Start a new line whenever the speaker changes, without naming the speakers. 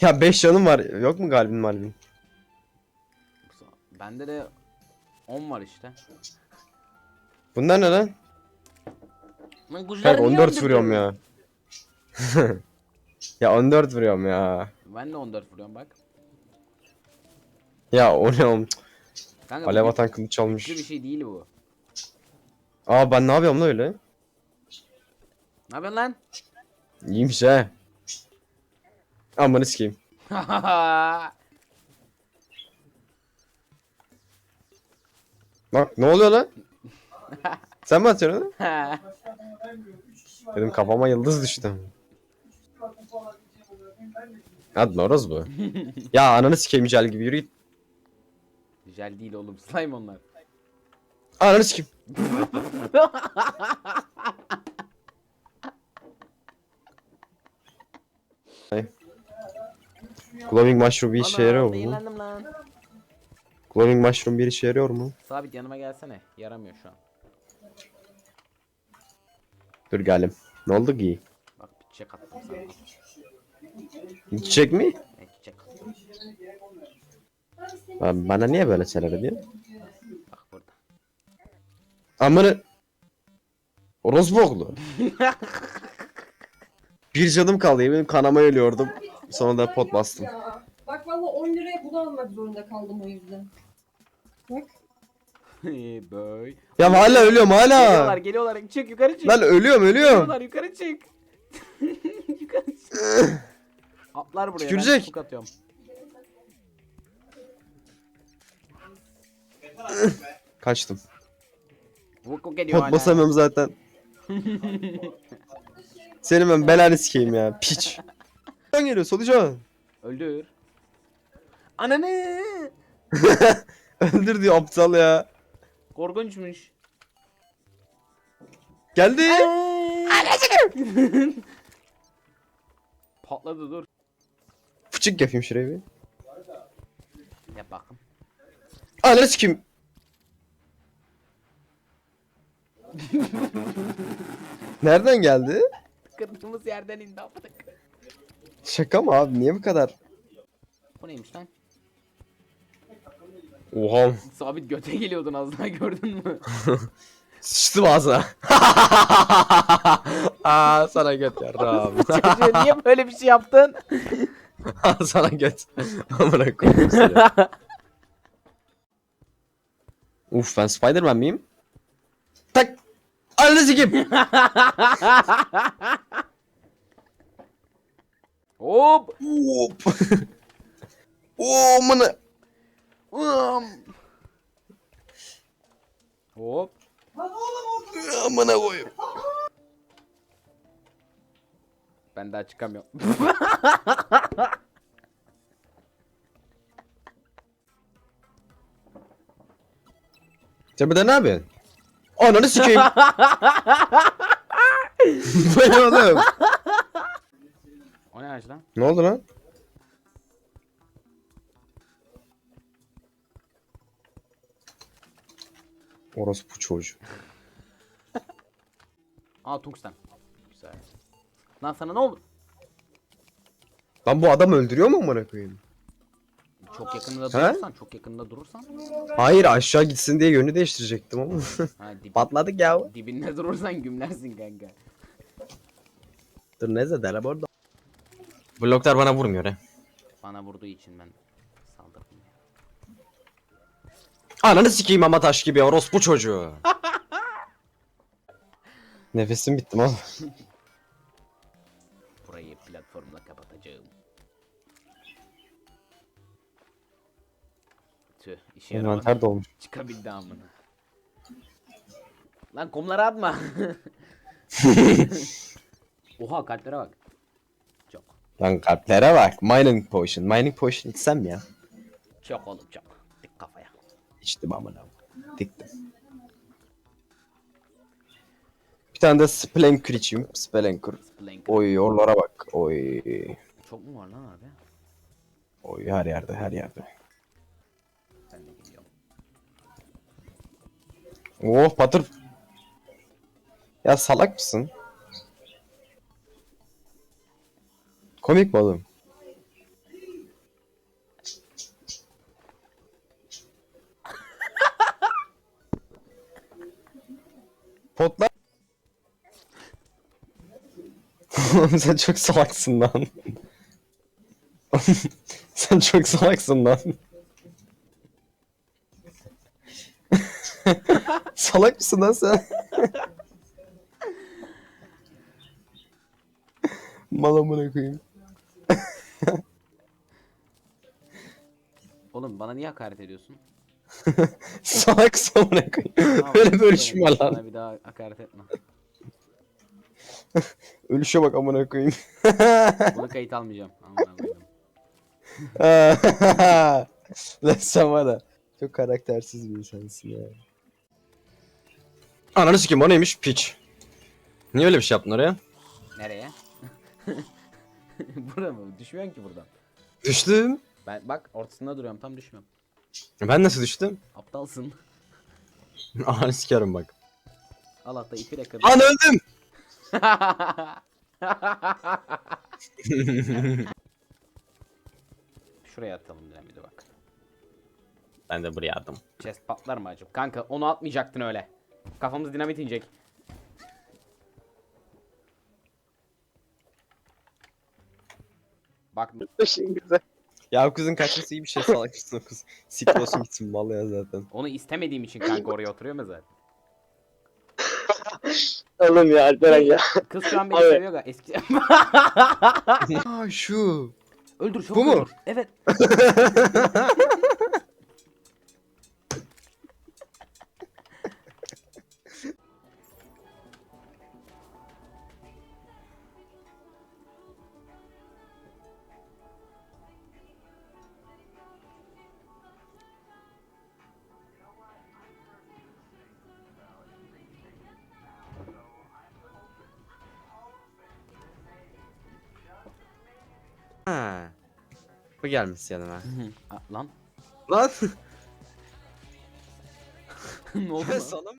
Ya 5 canım var. Yok mu galibin malibin?
Bende de 10 var işte.
Bunlar ne lan?
Lan
Kanka
niye
14 vuruyorum
öldürüyorum?
ya. ya 14 vuruyorum ya.
Ben de 14 vuruyorum bak.
Ya o ne oğlum?
Kanka
Alev atan kılıç almış.
güçlü bir şey değil bu.
Aa ben ne yapıyorum lan öyle?
Ne yapıyorsun lan?
İyiymiş he. Amanı sikeyim. Bak ne oluyor lan? Sen mi atıyorsun? Dedim kafama yıldız düştü. Hadi Noroz bu. ya ananı sikeyim Jel gibi yürü git.
Jel değil oğlum slime onlar.
Ananı sikeyim. Glowing mushroom bir işe yarıyor mu?
zehirlendim lan.
Glowing mushroom bir işe yarıyor mu?
Sabit yanıma gelsene. Yaramıyor şu an.
Dur geldim. Ne oldu ki?
Bak bir çiçek attım sana.
Çiçek mi?
E, çiçek attım.
Ba- Bana niye böyle şeyler ediyor?
Bak burada.
Amını... Orospu oğlu. bir canım kaldı benim kanama ölüyordum. Sonra da pot bastım.
Valla 10 liraya bunu almak zorunda kaldım o yüzden. Bak.
Böy.
Ya hala ölüyorum
Geliyorlar
hala.
geliyorlar. Çık yukarı çık.
Lan ölüyorum ölüyorum.
Geliyorlar yukarı çık. yukarı çık. Atlar buraya.
Tükürecek.
Ben çubuk atıyorum.
Kaçtım.
Vuk vuk ediyor
Pot
hala.
basamıyorum zaten. Senin ben belanı sikeyim ya. Piç. Sen geliyor solucan.
Öldür. Ananı.
Öldür diyor aptal ya.
Korkunçmuş.
Geldi.
Patladı dur.
Fıçık yapayım şuraya bir.
Yap bakın.
Ananı sikeyim. Nereden geldi?
Kırdığımız yerden indi apıdık.
Şaka mı abi? Niye bu kadar?
Bu neymiş lan?
Oha.
Sabit göte geliyordun az daha gördün mü?
Sıçtım ağzına. Aa sana göt.
Çocuğa niye böyle bir şey yaptın?
Sana göt. Amına koyayım seni. Uf ben Spider-Man miyim? Tak. Ananı sikeyim.
Hop.
Hop. Oo amına.
Hop.
Amına koyayım.
Ben daha çıkamıyorum.
Sen burada ne yapıyorsun? Ananı sikeyim. Bu ne oğlum?
o ne ağaç lan?
Ne oldu lan? Orospu çocuğu.
Aa tungsten. Güzel. Lan sana ne oldu?
Lan bu adam öldürüyor mu amına koyayım?
Çok yakında
He?
durursan, çok yakında durursan.
Hayır aşağı gitsin diye yönü değiştirecektim ama.
Ha, dib-
Patladık ya.
dibinde durursan gümlersin kanka.
Dur ne zedele orada. Bloklar bana vurmuyor he.
Bana vurduğu için ben
Ananı sikeyim ama taş gibi orospu çocuğu. Nefesim bitti mal.
Burayı platformla kapatacağım. Tüh işe yaramadı.
Envanter dolmuş.
Çıkabildi amına. Lan kumlara atma. Oha kalplere bak. Çok.
Lan kalplere bak. Mining potion. Mining potion içsem ya.
Çok oğlum çok.
İçtim amına. Diktim. Bir tane de Splenker içeyim. Splenker.
Splanker.
Oy yollara bak. Oy.
Çok mu var lan abi?
Oy her yerde her yerde.
Ben de geliyorum.
Oh patır. Ya salak mısın? Komik mi oğlum? Potlar. Sen çok salaksın lan. Sen çok salaksın lan. Salak mısın lan sen? Mal amına koyayım.
Oğlum bana niye hakaret ediyorsun?
Salak amına koyayım.
Tamam,
Öyle
tamam,
bölüşme lan.
Bana bir daha hakaret etme.
Ölüşe bak amına koyayım.
Bunu kayıt almayacağım. Amına koydum.
Lan sen var ya. Çok karaktersiz bir insansın ya. Ananı sikeyim o neymiş? Piç. Niye öyle bir şey yaptın oraya?
Nereye? Burada mı? Düşmüyorsun ki buradan.
Düştüm.
Ben bak ortasında duruyorum tam düşmüyorum.
Ben nasıl düştüm?
Aptalsın.
Ananı sikerim bak.
Al hatta ipi de kırdım.
An öldüm.
Şuraya atalım dinamidi bak.
ben de buraya aldım.
Chest patlar mı acaba? Kanka onu atmayacaktın öyle. Kafamız dinamit inecek. Bak
Ya kızın kaçması iyi bir şey salak mısın o kız? Siktir olsun gitsin ya zaten.
onu istemediğim için kanka oraya oturuyor mu zaten?
Oğlum ya Alperen ya.
Kız şu an beni
Abi.
seviyor ga eski.
Aa şu.
öldür çok
Bu mu?
öldür. Evet.
Bu gelmiş yanıma.
Lan
Lan.
ne oldu lan?
Sana